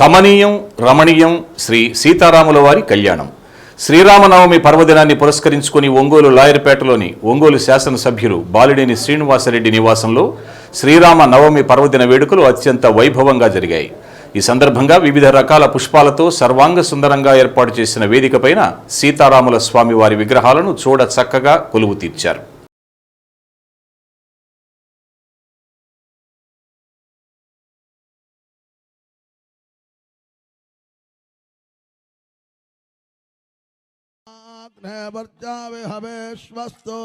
కమనీయం రమణీయం శ్రీ సీతారాముల వారి కళ్యాణం. శ్రీరామనవమి పర్వదినాన్ని పురస్కరించుకుని ఒంగోలు లాయర్పేటలోని ఒంగోలు శాసనసభ్యులు బాలినేని శ్రీనివాసరెడ్డి నివాసంలో శ్రీరామ నవమి పర్వదిన వేడుకలు అత్యంత వైభవంగా జరిగాయి. ఈ సందర్భంగా వివిధ రకాల పుష్పాలతో సర్వాంగ సుందరంగా ఏర్పాటు చేసిన వేదికపైన సీతారాముల స్వామి వారి విగ్రహాలను చూడ చక్కగా కొలువు తీర్చారు. వర్జావిహవేశ్వస్తు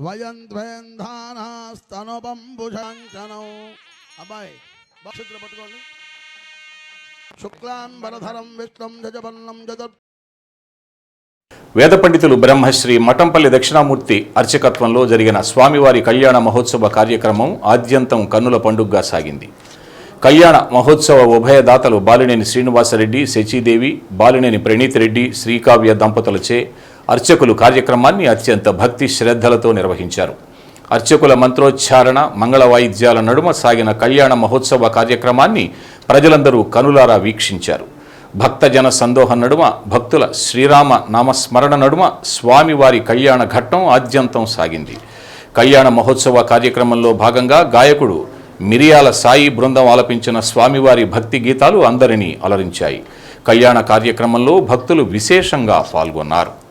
వయం ద్వేంధానాస్తనుపంబుషాంచనం అబ్బాయి భక్షిద్ర పట్టుకోండి శుక్లాంబరధరం విష్ణం జజపన్నం జగత్ వేద పండితులు బ్రహ్మశ్రీ మఠంపల్లి దక్షిణామూర్తి అర్చకత్వంలో జరిగిన స్వామివారి కళ్యాణ మహోత్సవ కార్యక్రమం ఆద్యంతం కన్నుల పండుగగా సాగింది. కళ్యాణ మహోత్సవ ఉభయదాతలు బాలినేని శ్రీనివాసరెడ్డి శచీదేవి బాలినేని ప్రణీత్ రెడ్డి శ్రీకావ్య దంపతులచే అర్చకులు కార్యక్రమాన్ని అత్యంత భక్తి శ్రద్ధలతో నిర్వహించారు. అర్చకుల మంత్రోచ్చారణ మంగళ వాయిద్యాల నడుమ సాగిన కళ్యాణ మహోత్సవ కార్యక్రమాన్ని ప్రజలందరూ కనులారా వీక్షించారు. భక్తజన సందోహం నడుమ భక్తుల శ్రీరామ నామస్మరణ నడుమ స్వామివారి కళ్యాణ ఘట్టం ఆద్యంతం సాగింది. కళ్యాణ మహోత్సవ కార్యక్రమంలో భాగంగా గాయకుడు మిరియాల సాయి బృందం ఆలపించిన స్వామివారి భక్తి గీతాలు అందరినీ అలరించాయి. కళ్యాణ కార్యక్రమంలో భక్తులు విశేషంగా పాల్గొన్నారు.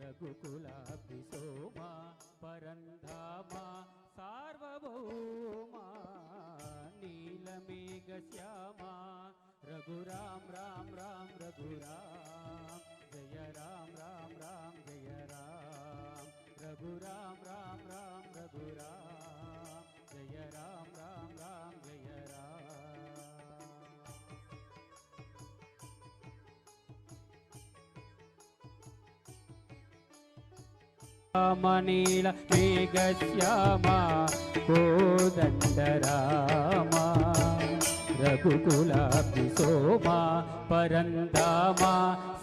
రఘుకులాభి సోమా పరంధామా సార్వభౌమా రామనీల మేఘశ్యామ కోదండరామ రఘుకులాభి సోమా పరంధామ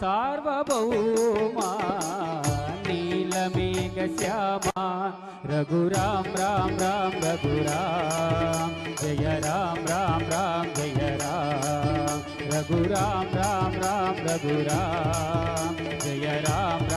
సార్వభౌమా. నీలమేఘ శ్యామ రఘురాం రామ్ రామ్ రఘురామ్. జయ రామ్ రామ్ రామ్ జయ రామ్. రఘురామ్ రామ్ రామ్ రఘురామ్. జయ రామ్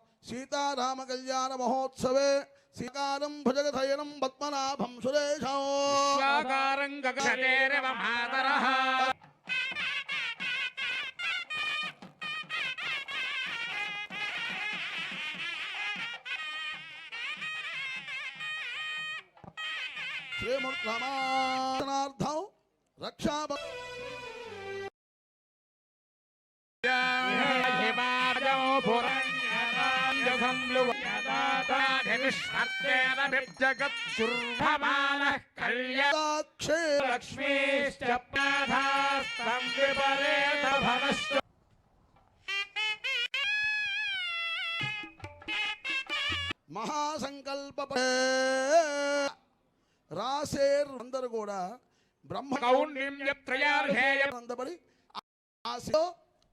సీతారామ కళ్యాణ మహోత్సవే శ్రీకారం భుజగధయనం పద్మనాభం సురేశం సాకారం గగనేరవ మాతరః శ్రీమూర్తమార్థం రక్షాబ లక్ష్మీశ్చ ప్రాధాస్తం విపరేత భవశ్చ మహాసంకల్ప రాసేర్ అందరు కూడా బ్రహ్మ కౌండిం అందబడి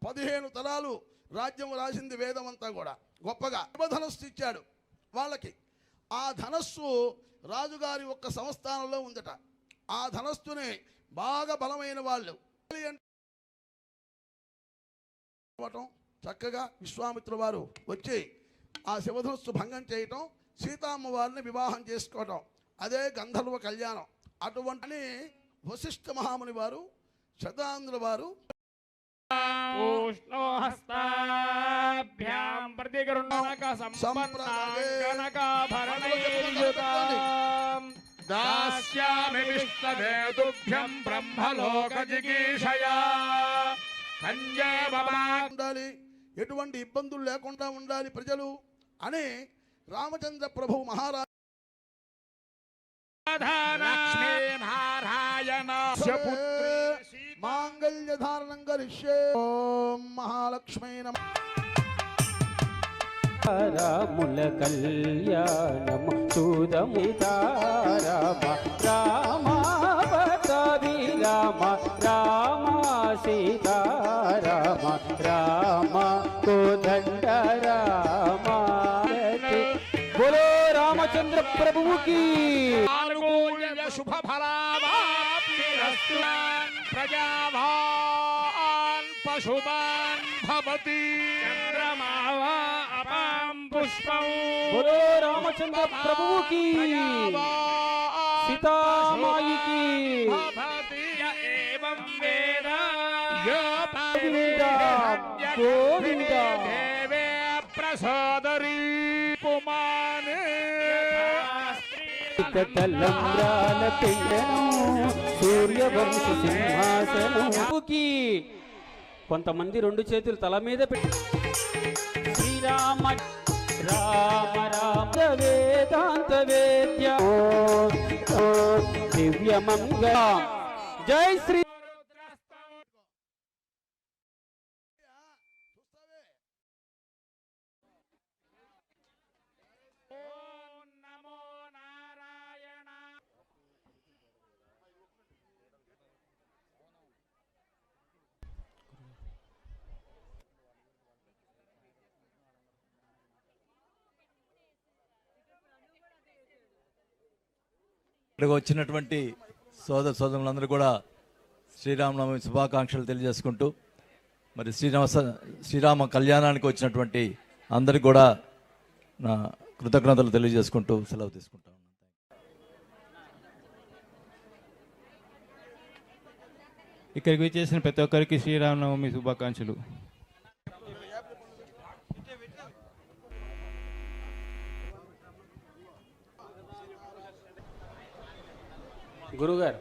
పదిహేను తరాలు రాజ్యం రాసింది వేదం అంతా కూడా. గొప్పగా ధనస్సు ఇచ్చాడు వాళ్ళకి. ఆ ధనస్సు రాజుగారి ఒక్క సంస్థానంలో ఉందట. ఆ ధనస్సుని బాగా బలమైన వాళ్ళు. చక్కగా విశ్వామిత్రుల వారు వచ్చి ఆ శివధనస్సు భంగం చేయటం సీతామ్మ వారిని వివాహం చేసుకోవటం అదే గంధర్వ కళ్యాణం. అటువంటి వశిష్ఠ మహాముని వారు శతాంధ్రుల వారు ఊష్ణో హస్తాభ్యాం ప్రతిగృహణక సంపన్నాంగనకాభరణైర్యుతాం దాస్యామి విష్ణవేతుభ్యం బ్రహ్మలోకజిగీషయా. కన్యే మమా ఉండాలి. ఎటువంటి ఇబ్బందులు లేకుండా ఉండాలి ప్రజలు అని రామచంద్ర ప్రభు మహారాజు లక్ష్మీనారాయణ మాంగళ్య ధారణం కరిష్యే. ఓం మహాలక్ష్మీ నమ. రాముల కళ్యాణము చూదముతారామ రామ పతావి రామ రామ సీతారామ రామ కోదండ రామ బోలో రామచంద్ర ప్రభువుకి. శుభ प्रजाभान् पशुमान् भवति। चन्द्रमावा अपां पुष्पौ। बोलो रामचंद्र प्रभु की। सीता माई की। भवति य एवं वेद। यो गोविंद देवे प्रसाद। తలంబ్రాల పిండనం సూర్యవంశ సింహాసనంకి కొంతమంది రెండు చేతులు తల మీద పెట్టి శ్రీరామ రామ రామ. వేదాంత వేద్య. దివ్యమంగ జై శ్రీ ఓం నమో నారాయణ ఇక్కడికి వచ్చినటువంటి సోదర సోదరులందరూ కూడా శ్రీరామనవమి శుభాకాంక్షలు తెలియజేసుకుంటూ మరి శ్రీరామ శ్రీరామ కళ్యాణానికి వచ్చినటువంటి అందరికి కూడా నా కృతజ్ఞతలు తెలియజేసుకుంటూ సెలవు తీసుకుంటాను. ఇక్కడికి వచ్చేసిన ప్రతి ఒక్కరికి శ్రీరామనవమి శుభాకాంక్షలు. గురుగారు